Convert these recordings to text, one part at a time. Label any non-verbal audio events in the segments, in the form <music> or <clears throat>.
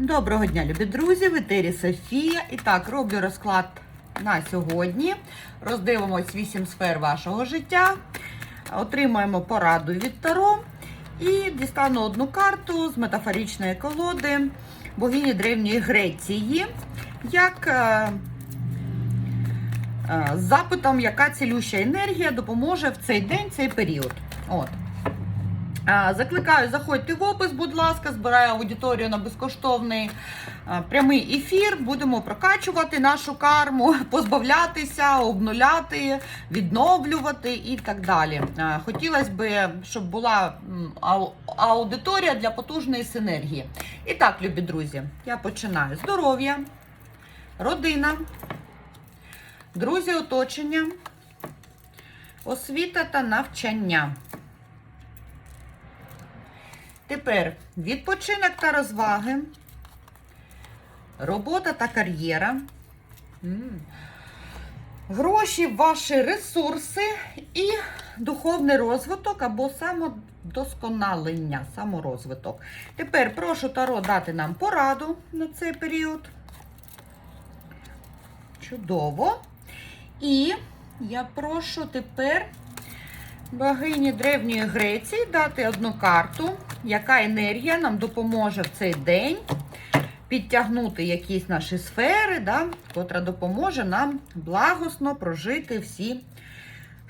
Доброго дня, любі друзі! В етері Софія. І так, роблю розклад на сьогодні. Роздивимось 8 сфер вашого життя. Отримаємо пораду від Таро. І дістану одну карту з метафоричної колоди богині Древньої Греції. Як е, е, з запитом, яка цілюща енергія допоможе в цей день, цей період. От. Закликаю, заходьте в опис, будь ласка, збираю аудиторію на безкоштовний прямий ефір. Будемо прокачувати нашу карму, <laughs> позбавлятися, обнуляти, відновлювати і так далі. Хотілося б, щоб була аудиторія для потужної синергії. І так, любі друзі, я починаю. Здоров'я, родина, друзі, оточення, освіта та навчання. Тепер відпочинок та розваги, робота та кар'єра, гроші, ваші ресурси і духовний розвиток або самодосконалення, саморозвиток. Тепер прошу Таро дати нам пораду на цей період. Чудово. І я прошу тепер богині Древньої Греції дати одну карту, яка енергія нам допоможе в цей день підтягнути якісь наші сфери, да, котра допоможе нам благосно прожити всі.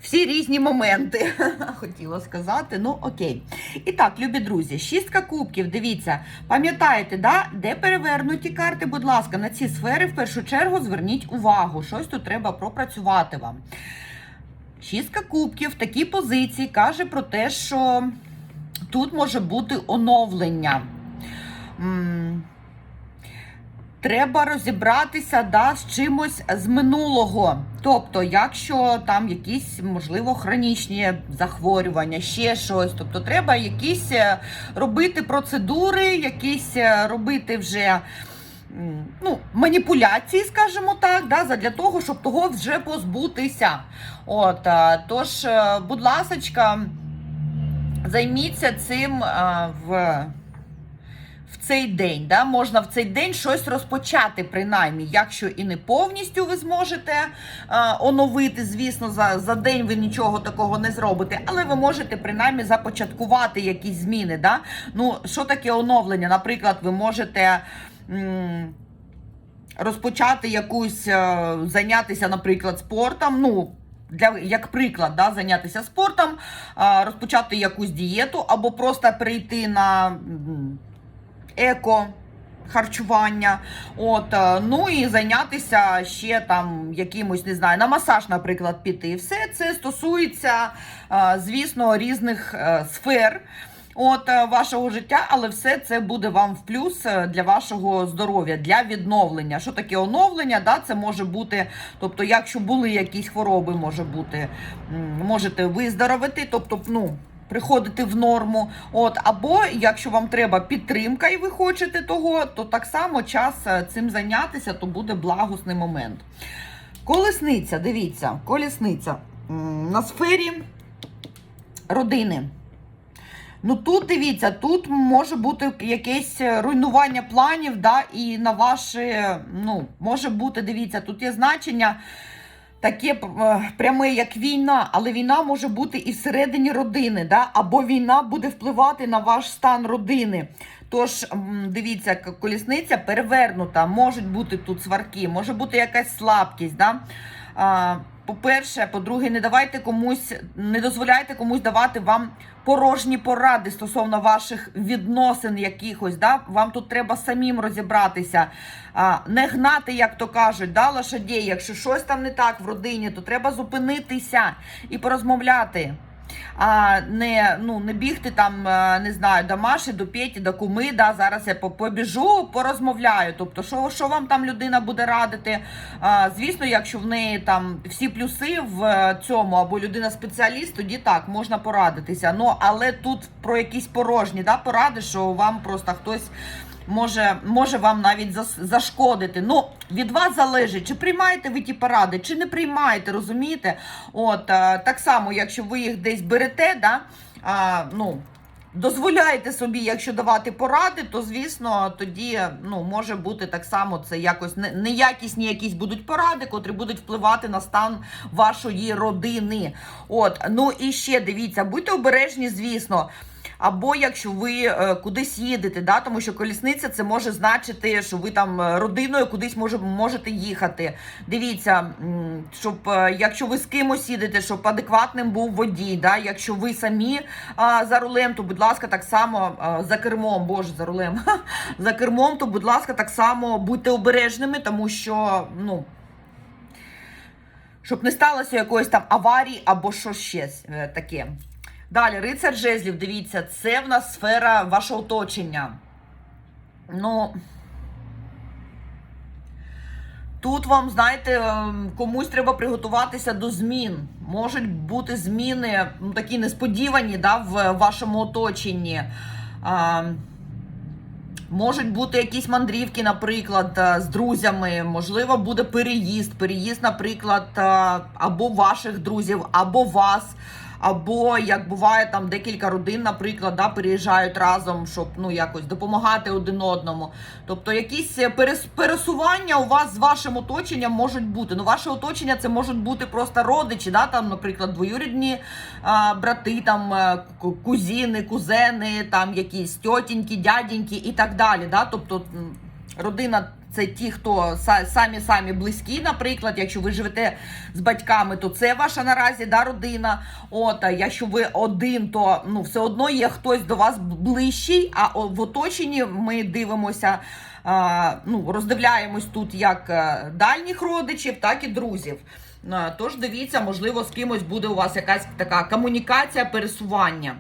Всі різні моменти, <laughs> хотіла сказати, ну окей. І так, любі друзі, шістка кубків, дивіться, пам'ятаєте, да, де перевернуті карти, будь ласка, на ці сфери в першу чергу зверніть увагу, щось тут треба пропрацювати вам. Шістка кубків в такій позиції каже про те, що тут може бути оновлення. Треба розібратися да, з чимось з минулого. Тобто, якщо там якісь, можливо, хронічні захворювання, ще щось. Тобто, треба якісь е, робити процедури, якісь е, робити вже ну, маніпуляції, скажімо так, да, задля того, щоб того вже позбутися. От, е, тож, будь ласочка, займіться цим е, в. В цей день, да, можна в цей день щось розпочати, принаймні, якщо і не повністю ви зможете е, оновити, звісно, за, за день ви нічого такого не зробите, але ви можете принаймні започаткувати якісь зміни. Да? Ну, що таке оновлення? Наприклад, ви можете. м, Розпочати якусь е, зайнятися, наприклад, спортом. Ну, для як приклад, да, зайнятися спортом, розпочати якусь дієту, або просто перейти на еко. Харчування, от, е, ну і зайнятися ще там якимось, не знаю, на масаж, наприклад, піти. Все це стосується, е, звісно, різних е, сфер от, е, вашого життя, але все це буде вам в плюс е, для вашого здоров'я, для відновлення. Що таке оновлення? Да? Це може бути, тобто, якщо були якісь хвороби, може бути, можете виздоровити, тобто, ну. Приходити в норму, от або якщо вам треба підтримка, і ви хочете того, то так само час е, цим зайнятися, то буде благосний момент. Колесниця, дивіться, колесниця на сфері родини. Ну тут дивіться, тут може бути якесь руйнування планів, да, і на ваше, ну, може бути, дивіться, тут є значення таке е, пряме, як війна, але війна може бути і всередині родини, да, або війна буде впливати на ваш стан родини. Тож, дивіться, колісниця перевернута, можуть бути тут сварки, може бути якась слабкість. Да? По-перше, по-друге, не давайте комусь, не дозволяйте комусь давати вам порожні поради стосовно ваших відносин якихось. Да? Вам тут треба самим розібратися, а, не гнати, як то кажуть, да, лошадей. Якщо щось там не так в родині, то треба зупинитися і порозмовляти. А не, ну, не бігти там, е, не знаю, до Маші, до Петі, до куми, да, зараз я побіжу, порозмовляю. Тобто, що, що вам там людина буде радити? А, звісно, якщо в неї там всі плюси в е, цьому, або людина спеціаліст, тоді так, можна порадитися. Ну, але тут про якісь порожні да, поради, що вам просто хтось може, може вам навіть зашкодити. Ну, від вас залежить, чи приймаєте ви ті поради, чи не приймаєте, розумієте? От, е, так само, якщо ви їх десь берете, да, а, ну, дозволяєте собі, якщо давати поради, то звісно тоді ну, може бути так само це якось неякісні якісь будуть поради, котрі будуть впливати на стан вашої родини. От, ну і ще дивіться, будьте обережні, звісно. Або якщо ви е, кудись їдете, да, тому що колісниця це може значити, що ви там е, родиною кудись може, можете їхати. Дивіться, щоб е, якщо ви з кимось їдете, щоб адекватним був водій. Да, якщо ви самі а, за рулем, то будь ласка, так само а, за кермом, боже, за рулем, <laughs> за кермом, то будь ласка, так само будьте обережними, тому що ну. Щоб не сталося якоїсь там аварії або що ще таке. Далі, рицар жезлів, дивіться, це в нас сфера вашого оточення. Ну. Тут вам, знаєте, ем, комусь треба приготуватися до змін. Можуть бути зміни ну, такі несподівані да, в вашому оточенні. А, Можуть бути якісь мандрівки, наприклад, е, з друзями. Можливо, буде переїзд. Переїзд, наприклад, е, або ваших друзів, або вас. Або як буває там декілька родин, наприклад, да, переїжджають разом, щоб ну якось допомагати один одному. Тобто, якісь перес- пересування у вас з вашим оточенням можуть бути. Ну, ваше оточення це можуть бути просто родичі, да, там, наприклад, двоюрідні а, брати, там е, кузіни, кузени, там якісь тьотіньки, дядіньки і так далі. Да? Тобто родина. Це ті, хто са- самі самі близькі, наприклад, якщо ви живете з батьками, то це ваша наразі да, родина. От, а якщо ви один, то ну все одно є хтось до вас ближчий. А в оточенні ми дивимося, а, ну роздивляємось тут як е, дальніх родичів, так і друзів. Тож дивіться, можливо, з кимось буде у вас якась така комунікація, пересування.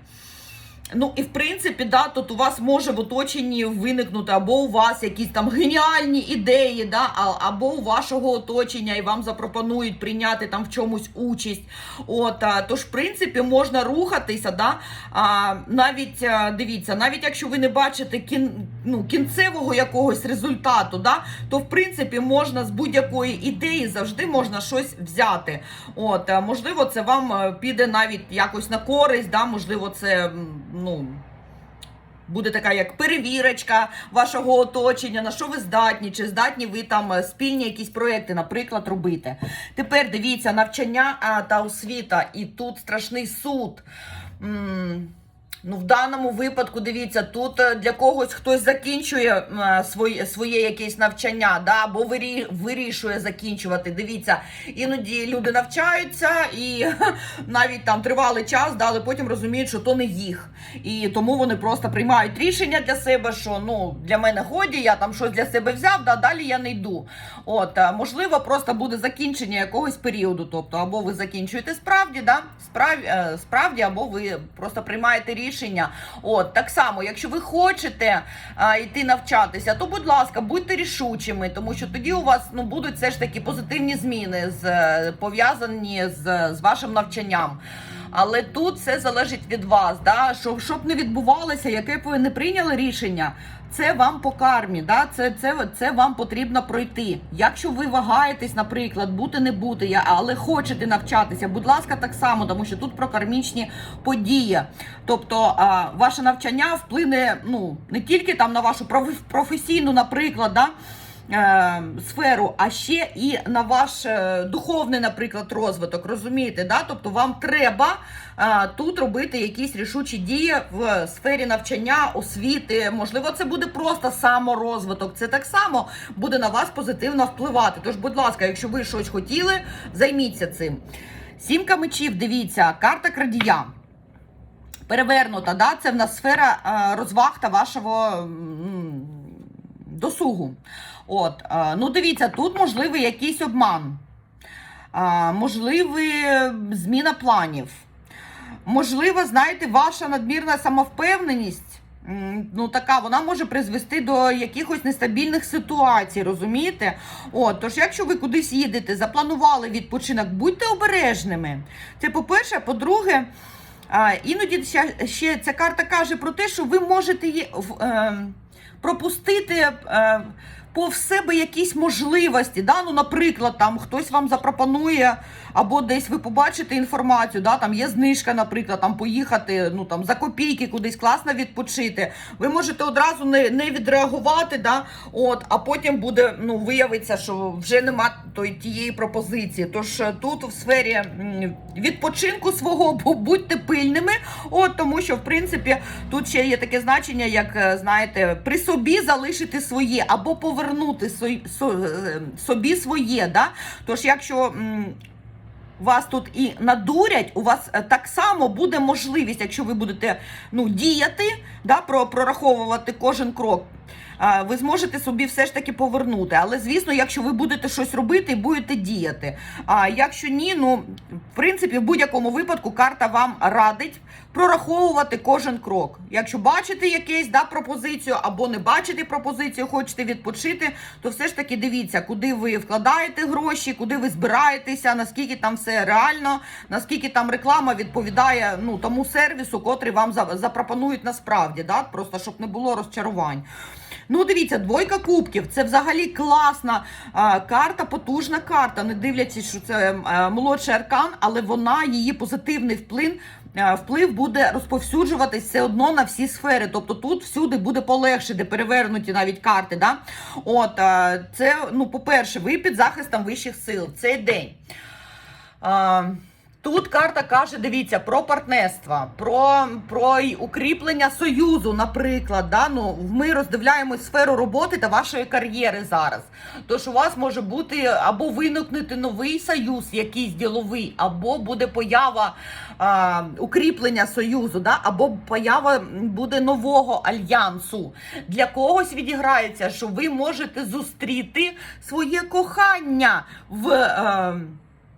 Ну і в принципі, да, тут у вас може в оточенні виникнути або у вас якісь там геніальні ідеї, да, або у вашого оточення, і вам запропонують прийняти там в чомусь участь. От, тож, в принципі, можна рухатися, да, а, навіть а, дивіться, навіть якщо ви не бачите кін, ну, кінцевого якогось результату, да, то в принципі можна з будь-якої ідеї завжди можна щось взяти. От, можливо, це вам е, піде навіть якось на користь, да, можливо, це ну. Буде така як перевірочка вашого оточення, на що ви здатні, чи здатні ви там е, спільні якісь проекти, наприклад, робити. Тепер дивіться навчання та освіта, і тут страшний суд. Ну, в даному випадку, дивіться, тут е, для когось хтось закінчує е, своє, своє якесь навчання, да, або вирі, вирішує закінчувати. Дивіться, іноді люди навчаються і <laughs> навіть там тривалий час, да, але потім розуміють, що то не їх. І тому вони просто приймають рішення для себе, що ну для мене годі, я там щось для себе взяв, да, далі я не йду. От, е, можливо, просто буде закінчення якогось періоду. Тобто, або ви закінчуєте справді, да, справ, е, справді, або ви просто приймаєте рішення. От, так само, якщо ви хочете а, йти навчатися, то будь ласка, будьте рішучими, тому що тоді у вас ну будуть все ж таки позитивні зміни з е, пов'язані з, з вашим навчанням. Але тут все залежить від вас, да? щоб, щоб не відбувалося, яке б ви не прийняли рішення, це вам по кармі, да? це, це, це вам потрібно пройти. Якщо ви вагаєтесь, наприклад, бути не бути, але хочете навчатися, будь ласка, так само, тому що тут про кармічні події. Тобто а, ваше навчання вплине ну, не тільки там на вашу проф- професійну, наприклад, да? Е, сферу, а ще і на ваш е, духовний, наприклад, розвиток. Розумієте, да? Тобто вам треба е, тут робити якісь рішучі дії в сфері навчання, освіти. Можливо, це буде просто саморозвиток. Це так само буде на вас позитивно впливати. Тож, будь ласка, якщо ви щось хотіли, займіться цим. Сімка мечів, дивіться, карта крадія. Перевернута, да? це в нас сфера розваг та вашого досугу. От, е, ну дивіться, тут можливий якийсь обман, е, можливий зміна планів. Можливо, знаєте, ваша надмірна самовпевненість. Ну, така, вона може призвести до якихось нестабільних ситуацій, розумієте? От, тож, якщо ви кудись їдете, запланували відпочинок, будьте обережними. Це по-перше, по-друге, іноді ще, ця карта каже про те, що ви можете є, е, пропустити по себе якісь можливості. Да? Ну, наприклад, там хтось вам запропонує, або десь ви побачите інформацію, да? там є знижка, наприклад, там поїхати ну, там, за копійки кудись класно відпочити. Ви можете одразу не, не відреагувати, да? От, а потім буде ну, виявиться, що вже нема той, тієї пропозиції. Тож е, тут в сфері відпочинку свого будьте пильними, от, тому що в принципі тут ще є таке значення, як е, знаєте, при собі залишити своє або повернути со- е, собі своє. Да? Тож, якщо. вас тут і надурять, у вас е, так само буде можливість, якщо ви будете ну, діяти, да, прораховувати кожен крок. Ви зможете собі все ж таки повернути. Але звісно, якщо ви будете щось робити і будете діяти. А якщо ні, ну в принципі, в будь-якому випадку карта вам радить прораховувати кожен крок. Якщо бачите якесь да, пропозицію або не бачите пропозицію, хочете відпочити, то все ж таки дивіться, куди ви вкладаєте гроші, куди ви збираєтеся, наскільки там все реально, наскільки там реклама відповідає ну, тому сервісу, котрий вам запропонують насправді, да? просто щоб не було розчарувань. Ну, дивіться, двойка кубків це взагалі класна а, карта, потужна карта. Не дивлячись, що це а, молодший аркан, але вона її позитивний вплив. а, Вплив буде розповсюджуватись все одно на всі сфери. Тобто тут всюди буде полегше, де перевернуті навіть карти. Да? От а, це, ну, по-перше, ви під захистом вищих сил в цей день. А, Тут карта каже: дивіться про партнерство, про, про укріплення союзу, наприклад. Да? Ну, ми роздивляємось сферу роботи та вашої кар'єри зараз. Тож у вас може бути або виникнути новий союз, якийсь діловий, або буде поява а, укріплення союзу, да? або поява буде нового альянсу. Для когось відіграється, що ви можете зустріти своє кохання в. А,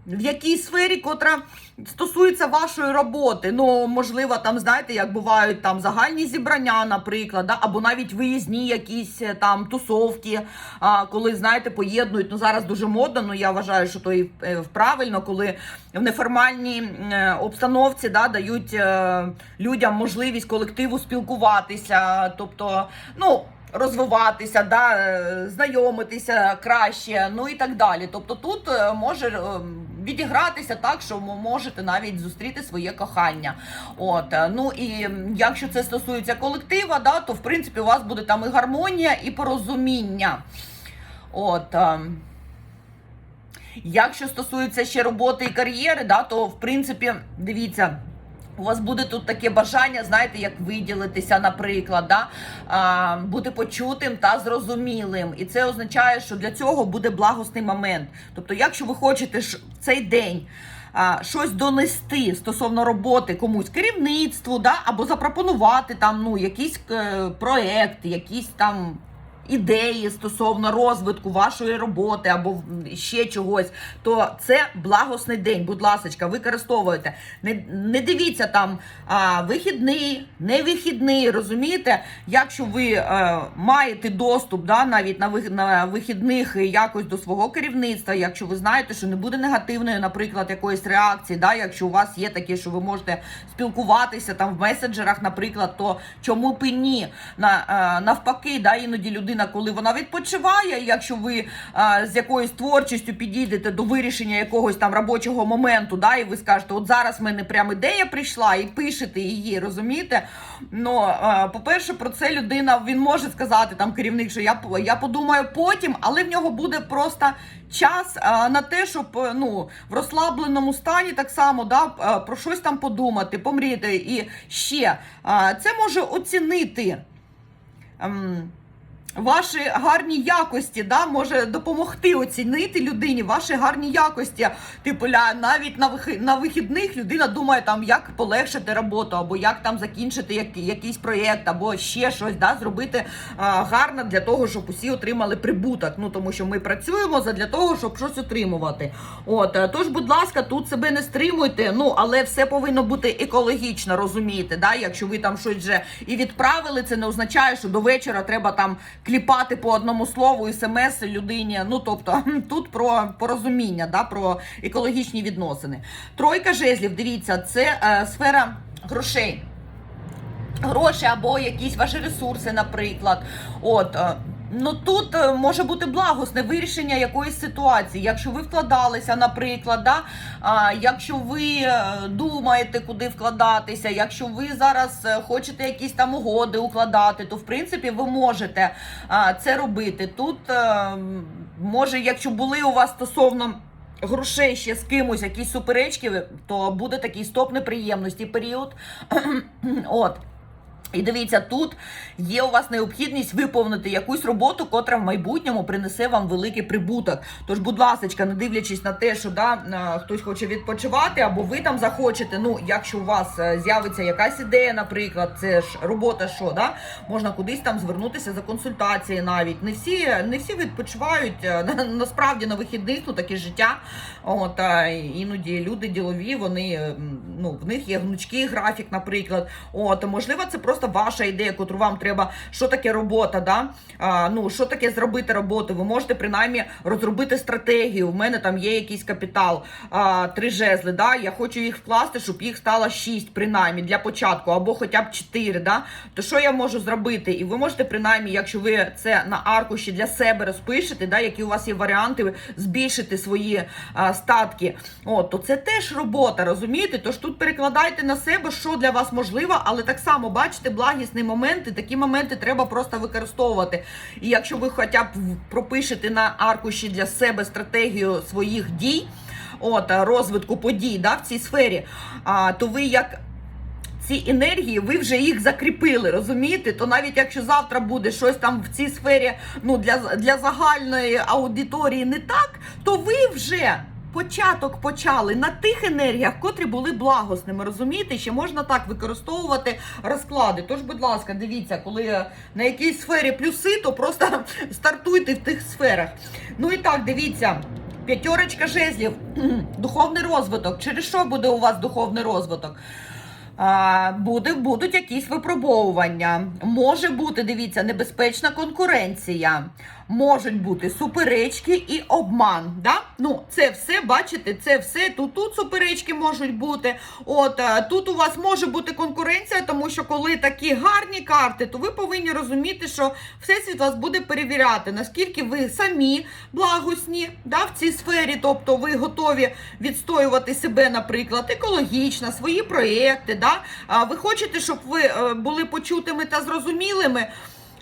в якій сфері, котра стосується вашої роботи. Ну, можливо, там, знаєте, як бувають там загальні зібрання, наприклад, да? або навіть виїзні якісь е, там тусовки, а, коли, знаєте, поєднують. Ну, зараз дуже модно, ну я вважаю, що то і е, правильно, коли в неформальній е, обстановці да, дають людям можливість колективу спілкуватися. Тобто, ну розвиватися, да, е, знайомитися краще, ну і так далі. Тобто тут е, може е, відігратися так, що ви можете навіть зустріти своє кохання. От, ну і якщо це стосується колектива, да, то в принципі у вас буде там і гармонія, і порозуміння. От. Якщо стосується ще роботи і кар'єри, да, то в принципі, дивіться. У вас буде тут таке бажання, знаєте, як виділитися, наприклад, да? а, бути почутим та зрозумілим. І це означає, що для цього буде благосний момент. Тобто, якщо ви хочете в цей день а, щось донести стосовно роботи комусь керівництву, да? або запропонувати там ну, якийсь е, проект, якісь там. Ідеї стосовно розвитку вашої роботи або ще чогось, то це благосний день. Будь ласка, використовуйте. Не, не дивіться там а, вихідний, не вихідний. Розумієте, якщо ви е, маєте доступ да, навіть на, на вихідних якось до свого керівництва, якщо ви знаєте, що не буде негативної, наприклад, якоїсь реакції, да, якщо у вас є таке, що ви можете спілкуватися там в меседжерах, наприклад, то чому б і ні? На, е, навпаки, да, іноді людина, коли вона відпочиває, якщо ви е, з якоюсь творчістю підійдете до вирішення якогось там робочого моменту, да, і ви скажете, от зараз в мене прям ідея прийшла, і пишете її, розумієте? Ну, е, по-перше, про це людина він може сказати там керівник, що я, я подумаю потім, але в нього буде просто час е, на те, щоб ну, в розслабленому стані так само да, про щось там подумати, помріяти. І ще е, це може оцінити. ем, Ваші гарні якості да, може допомогти оцінити людині ваші гарні якості. Типу, ля, навіть на на вихідних людина думає, там, як полегшити роботу, або як там закінчити як, якийсь проєкт, або ще щось да, зробити а, гарно для того, щоб усі отримали прибуток. Ну тому що ми працюємо для того, щоб щось отримувати. От е, тож, будь ласка, тут себе не стримуйте. Ну але все повинно бути екологічно, розумієте? Да? Якщо ви там щось вже і відправили, це не означає, що до вечора треба там кліпати по одному слову смс людині. Ну тобто <laughs> тут про порозуміння, да, про екологічні відносини. Тройка жезлів, дивіться, це е, сфера грошей. Гроші або якісь ваші ресурси, наприклад. От. Ну тут е, може бути благосне вирішення якоїсь ситуації. Якщо ви вкладалися, наприклад, да? а, якщо ви е, думаєте, куди вкладатися, якщо ви зараз е, хочете якісь там угоди укладати, то в принципі ви можете а, це робити. Тут е, може, якщо були у вас стосовно. Грошей ще з кимось, якісь суперечки, то буде такий стоп неприємності період. <clears throat> От. І дивіться, тут є у вас необхідність виповнити якусь роботу, котра в майбутньому принесе вам великий прибуток. Тож, будь ласка, не дивлячись на те, що да, е, хтось хоче відпочивати, або ви там захочете. Ну, якщо у вас е, з'явиться якась ідея, наприклад, це ж робота, що да, можна кудись там звернутися за консультацією навіть. Не всі, не всі відпочивають е, насправді на вихідних, ну таке життя. От іноді люди ділові, вони ну в них є гнучкий графік, наприклад. От можливо, це просто ваша ідея, котру вам треба. Що таке робота? Да? А, ну що таке зробити роботу? Ви можете принаймні розробити стратегію. У мене там є якийсь капітал, а, три жезли. Да? Я хочу їх вкласти, щоб їх стало шість, принаймні для початку, або хоча б чотири. Да? То що я можу зробити? І ви можете принаймні, якщо ви це на аркуші для себе розпишете, да, які у вас є варіанти збільшити свої а, статки. От, то це теж робота, розумієте? Тож тут перекладайте на себе, що для вас можливо, але так само бачите благісні моменти. Такі моменти треба просто використовувати. І якщо ви хоча б пропишете на аркуші для себе стратегію своїх дій, от розвитку подій да, в цій сфері, а, то ви як ці енергії, ви вже їх закріпили, розумієте? То навіть якщо завтра буде щось там в цій сфері, ну для, для загальної аудиторії не так, то ви вже. Початок почали на тих енергіях, котрі були благосними. Розумієте, ще можна так використовувати розклади. Тож, будь ласка, дивіться, коли на якійсь сфері плюси, то просто <laughs> стартуйте в тих сферах. Ну і так, дивіться. П'ятерочка жезлів, <clears throat> духовний розвиток. Через що буде у вас духовний розвиток? Буде, будуть якісь випробовування. Може бути, дивіться, небезпечна конкуренція. Можуть бути суперечки і обман. Да? Ну, це все, бачите, це все. Тут тут суперечки можуть бути. От е, тут у вас може бути конкуренція, тому що коли такі гарні карти, то ви повинні розуміти, що всесвіт вас буде перевіряти, наскільки ви самі благосні да, в цій сфері, тобто ви готові відстоювати себе, наприклад, екологічно, свої проєкти. Да? Ви хочете, щоб ви е, були почутими та зрозумілими.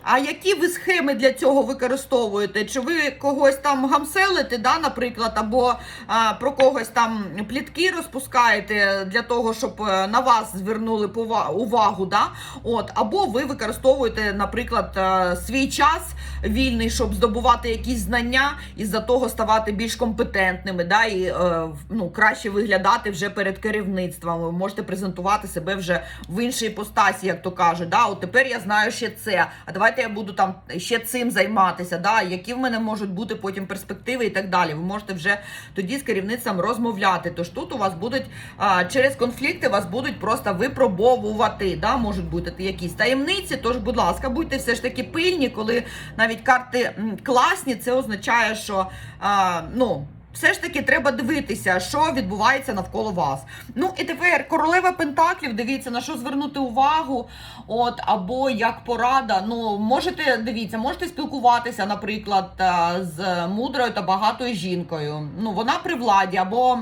А які ви схеми для цього використовуєте? Чи ви когось там гамселите, да, наприклад, або а, про когось там плітки розпускаєте для того, щоб е, на вас звернули увагу, да? От, або ви використовуєте, наприклад, е, свій час вільний, щоб здобувати якісь знання і за того ставати більш компетентними, да, і е, ну, краще виглядати вже перед керівництвом. Ви можете презентувати себе вже в іншій постасі, як то кажуть. Да? От тепер я знаю ще це. А давайте я буду там ще цим займатися. Да? Які в мене можуть бути потім перспективи і так далі. Ви можете вже тоді з керівництвом розмовляти. Тож тут у вас будуть а, через конфлікти вас будуть просто випробовувати. Да? Можуть бути якісь таємниці. Тож, будь ласка, будьте все ж таки пильні, коли навіть карти класні, це означає, що а, ну. Все ж таки треба дивитися, що відбувається навколо вас. Ну і тепер королева Пентаклів, дивіться, на що звернути увагу. От, або як порада. Ну, можете дивіться, можете спілкуватися, наприклад, е, з мудрою та багатою жінкою. Ну, вона при владі, або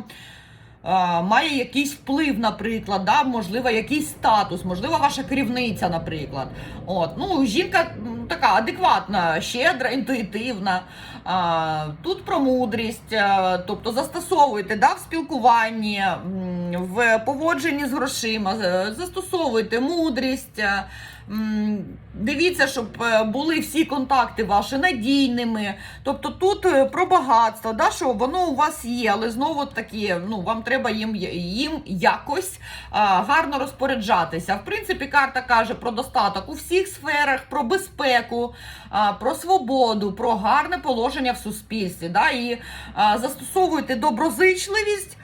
е, має якийсь вплив, наприклад, да, можливо, якийсь статус, можливо, ваша керівниця, наприклад. От, ну, жінка така адекватна, щедра, інтуїтивна. Тут про мудрість, тобто застосовуйте да, в спілкуванні, в поводженні з грошима, застосовуйте мудрість. Дивіться, щоб е, були всі контакти ваші надійними. Тобто тут е, про багатство, да, що воно у вас є, але знову таки, ну, вам треба їм, їм якось а, гарно розпоряджатися. В принципі, карта каже про достаток у всіх сферах, про безпеку, а, про свободу, про гарне положення в суспільстві. Да, і а, застосовуйте доброзичливість.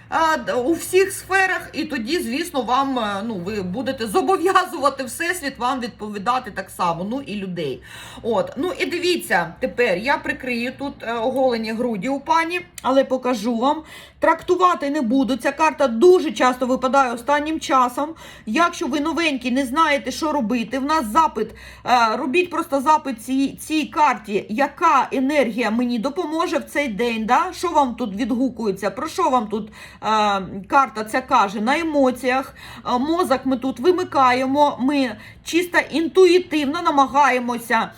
У всіх сферах, і тоді, звісно, вам е, ну ви будете зобов'язувати всесвіт вам відповідати так само. Ну і людей. От, ну і дивіться, тепер я прикрию тут е, оголені груді у пані, але покажу вам. Трактувати не буду. Ця карта дуже часто випадає останнім часом. Якщо ви новенькі, не знаєте, що робити, в нас запит. е, Робіть просто запит цій, цій карті, яка енергія мені допоможе в цей день. Да? Що вам тут відгукується? Про що вам тут карта це каже? На емоціях. Мозок ми тут вимикаємо. Ми чисто інтуїтивно намагаємося.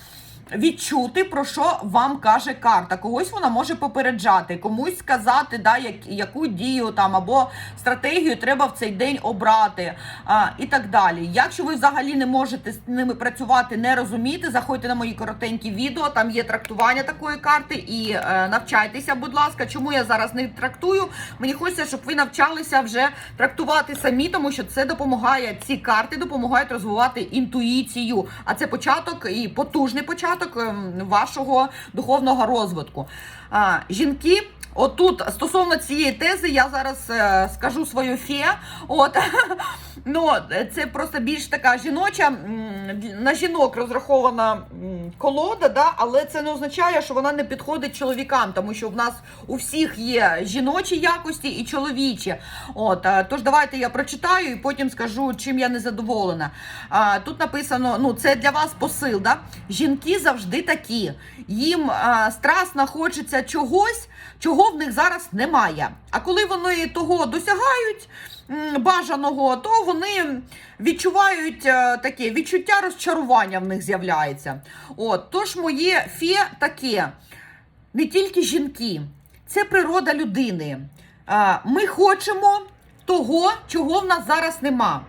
Відчути, про що вам каже карта. Когось вона може попереджати, комусь сказати, да, як, яку дію там або стратегію треба в цей день обрати а, і так далі. Якщо ви взагалі не можете з ними працювати, не розумієте, заходьте на мої коротенькі відео, там є трактування такої карти і е, навчайтеся, будь ласка. Чому я зараз не трактую? Мені хочеться, щоб ви навчалися вже трактувати самі, тому що це допомагає. Ці карти допомагають розвивати інтуїцію. А це початок і потужний початок ем, вашого духовного розвитку. А, жінки. Отут стосовно цієї тези я зараз е, скажу свою фе. От <laughs> ну це просто більш така жіноча на жінок розрахована колода, да, але це не означає, що вона не підходить чоловікам, тому що в нас у всіх є жіночі якості і чоловічі. От е, тож давайте я прочитаю і потім скажу, чим я не задоволена. Тут написано: ну це для вас посил. Да? Жінки завжди такі. Їм а, хочеться чогось, чого в них зараз немає. А коли вони того досягають бажаного, то вони відчувають е, таке відчуття розчарування в них з'являється. От, тож моє фе таке не тільки жінки, це природа людини. Ми хочемо того, чого в нас зараз нема.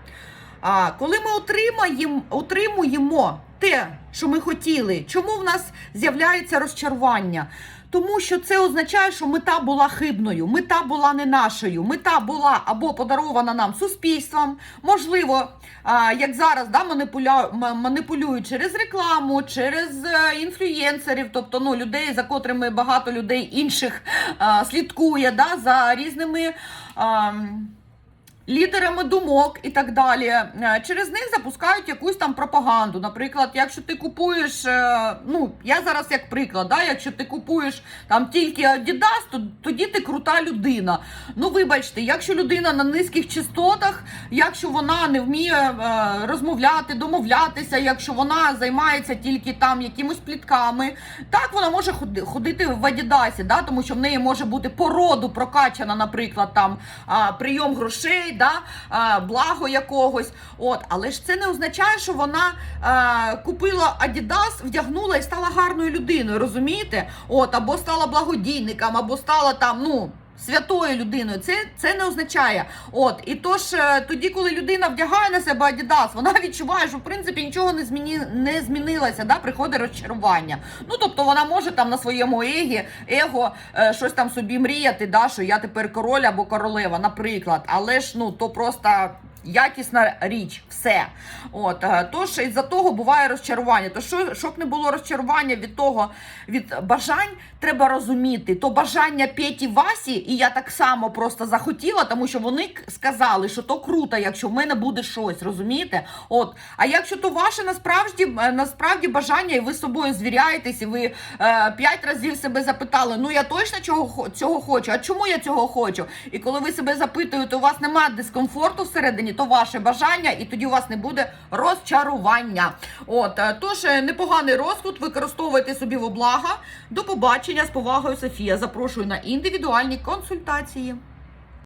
А коли ми отримаємо, отримуємо те, що ми хотіли, чому в нас з'являється розчарування? Тому що це означає, що мета була хибною, мета була не нашою. Мета була або подарована нам суспільством, можливо, як зараз да, маніпулюють через рекламу, через е, інфлюєнсерів, тобто ну, людей, за котрими багато людей інших слідкує да, за різними. Лідерами думок і так далі. Е, Через них запускають якусь там пропаганду. Наприклад, якщо ти купуєш, е, ну я зараз як приклад, да, якщо ти купуєш там тільки Adidas, то тоді ти крута людина. Ну вибачте, якщо людина на низьких частотах, якщо вона не вміє е, розмовляти, домовлятися, якщо вона займається тільки там якимось плітками, так вона може ходи- ходити в Адідасі, да, тому що в неї може бути породу прокачана, наприклад, там прийом грошей, да, благо якогось. От, але ж це не означає, що вона е, купила Адідас, вдягнула і стала гарною людиною, розумієте? От, або стала благодійником, або стала там, ну. Святою людиною, це, це не означає. От і тож е, тоді, коли людина вдягає на себе Адідас, вона відчуває, що в принципі нічого не зміні не змінилося. Да, приходить розчарування. Ну тобто вона може там на своєму егі, его е, щось там собі мріяти, да, що я тепер король або королева, наприклад. Але ж ну то просто. Якісна річ, все. От е, тож із-за того буває розчарування. То що щоб не було розчарування від того від бажань, треба розуміти. То бажання Петі Васі, і я так само просто захотіла, тому що вони сказали, що то круто, якщо в мене буде щось, розумієте? От, а якщо то ваше насправді е, насправді бажання, і ви з собою звіряєтесь, і ви е, п'ять разів себе запитали, ну я точно чого цього хочу, а чому я цього хочу? І коли ви себе запитуєте, у вас немає дискомфорту всередині, то ваше бажання, і тоді у вас не буде розчарування. От е, тож е, непоганий розклад, використовуйте собі во облага. До побачення з повагою, Софія. Запрошую на індивідуальні консультації.